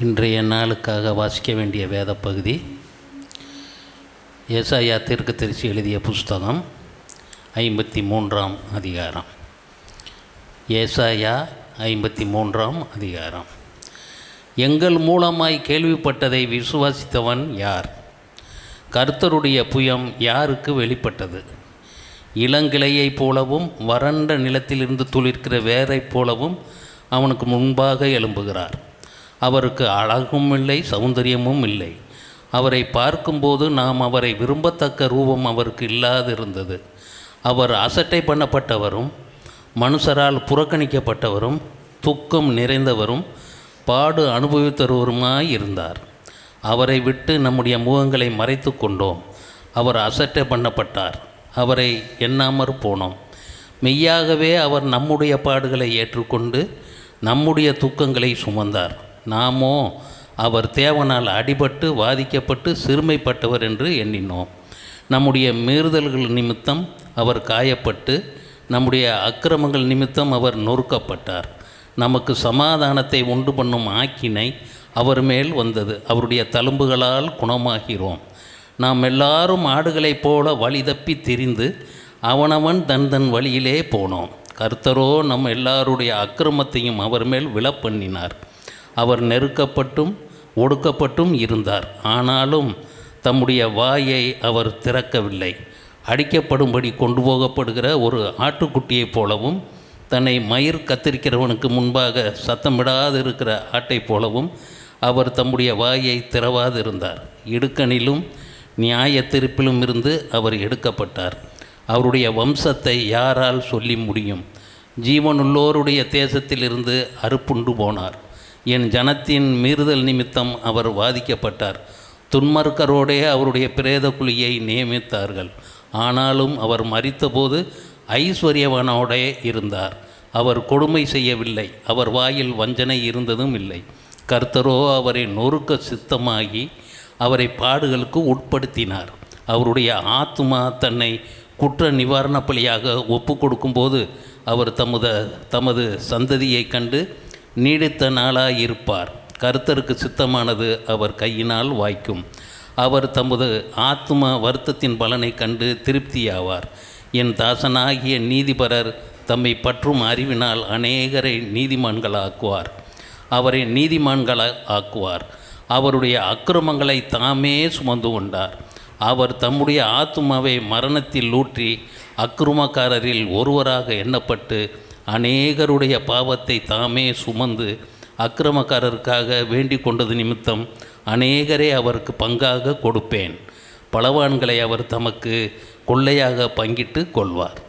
இன்றைய நாளுக்காக வாசிக்க வேண்டிய வேத பகுதி ஏசாயா தீர்க்க தரிசி எழுதிய புஸ்தகம் ஐம்பத்தி மூன்றாம் அதிகாரம். ஏசாயா ஐம்பத்தி மூன்றாம் அதிகாரம். எங்கள் மூலமாய் கேள்விப்பட்டதை விசுவாசித்தவன் யார்? கர்த்தருடைய புயம் யாருக்கு வெளிப்பட்டது? இளங்கிளையைப் போலவும் வறண்ட நிலத்திலிருந்து துளிர்க்கிற வேரைப் போலவும் அவனுக்கு முன்பாக எழும்புகிறார். அவருக்கு அழகும் இல்லை சௌந்தரியமும் இல்லை அவரை பார்க்கும்போது நாம் அவரை விரும்பத்தக்க ரூபம் அவருக்கு இல்லாதிருந்தது. அவர் அசட்டை பண்ணப்பட்டவரும் மனுஷரால் புறக்கணிக்கப்பட்டவரும் துக்கம் நிறைந்தவரும் பாடு அனுபவித்தவருமாய் இருந்தார். அவரை விட்டு நம்முடைய முகங்களை மறைத்து கொண்டோம். அவர் அசட்டை பண்ணப்பட்டார். அவரை எண்ணாமற் போனோம். மெய்யாகவே அவர் நம்முடைய பாடுகளை ஏற்றுக்கொண்டு நம்முடைய துக்கங்களை சுமந்தார். நாமோ அவர் தேவனால் அடிபட்டு வாதிக்கப்பட்டு சிறுமைப்பட்டவர் என்று எண்ணினோம். நம்முடைய மீறுதல்கள் நிமித்தம் அவர் காயப்பட்டு நம்முடைய அக்கிரமங்கள் நிமித்தம் அவர் நொறுக்கப்பட்டார். நமக்கு சமாதானத்தை உண்டு பண்ணும் ஆக்கினை அவர் மேல் வந்தது. அவருடைய தழும்புகளால் குணமாகிறோம். நாம் எல்லாரும் ஆடுகளைப் போல வழி தப்பி திரிந்து அவனவன் தன் தன் வழியிலே போனோம். கர்த்தரோ நம் எல்லாருடைய அக்கிரமத்தையும் அவர் மேல் விழப்பண்ணினார். அவர் நெருக்கப்பட்டும் ஒடுக்கப்பட்டும் இருந்தார். ஆனாலும் தம்முடைய வாயை அவர் திறக்கவில்லை. அடிக்கப்படும்படி கொண்டு போகப்படுகிற ஒரு ஆட்டுக்குட்டியைப் போலவும் தன்னை மயிர் கத்திரிக்கிறவனுக்கு முன்பாக சத்தமிடாது இருக்கிற ஆட்டைப் போலவும் அவர் தம்முடைய வாயை திறவாதிருந்தார். இடுக்கணிலும் நியாய திருப்பிலும் இருந்து அவர் எடுக்கப்பட்டார். அவருடைய வம்சத்தை யாரால் சொல்லி முடியும்? ஜீவனுள்ளோருடைய தேசத்திலிருந்து அறுப்புண்டு போனார். என் ஜனத்தின் மீறுதல் நிமித்தம் அவர் வாதிக்கப்பட்டார். துன்மர்க்கரோடே அவருடைய பிரேத குழியை நியமித்தார்கள். ஆனாலும் அவர் மறித்தபோது ஐஸ்வர்யவனோடே இருந்தார். அவர் கொடுமை செய்யவில்லை. அவர் வாயில் வஞ்சனை இருந்ததும் இல்லை. கர்த்தரோ அவரை நொறுக்க சித்தமாகி அவரை பாடுகளுக்கு உட்படுத்தினார். அவருடைய ஆத்மா தன்னை குற்ற நிவாரண பலியாக ஒப்பு கொடுக்கும்போது அவர் தமது தமது சந்ததியை கண்டு நீடித்த நாளாய் இருப்பார் கருத்தருக்கு சித்தமானது அவர் கையினால் வாய்க்கும். அவர் தமது ஆத்ம வருத்தத்தின் பலனை கண்டு திருப்தியாவார். என் தாசனாகிய நீதிபரர் தம்மை பற்றும் அறிவினால் அநேகரை நீதிமான்களாக்குவார். அவரை நீதிமான்கள ஆக்குவார். அவருடைய அக்கிரமங்களை தாமே சுமந்து கொண்டார். அவர் தம்முடைய ஆத்மாவை மரணத்தில் ஊற்றி அக்கிரமக்காரரில் ஒருவராக எண்ணப்பட்டு அநேகருடைய பாவத்தை தாமே சுமந்து அக்கிரமக்காரருக்காக வேண்டிக் கொண்டது நிமித்தம் அநேகரை அவருக்கு பங்காக கொடுப்பேன். பலவான்களை அவர் தமக்கு கொள்ளையாக பங்கிட்டு கொள்வார்.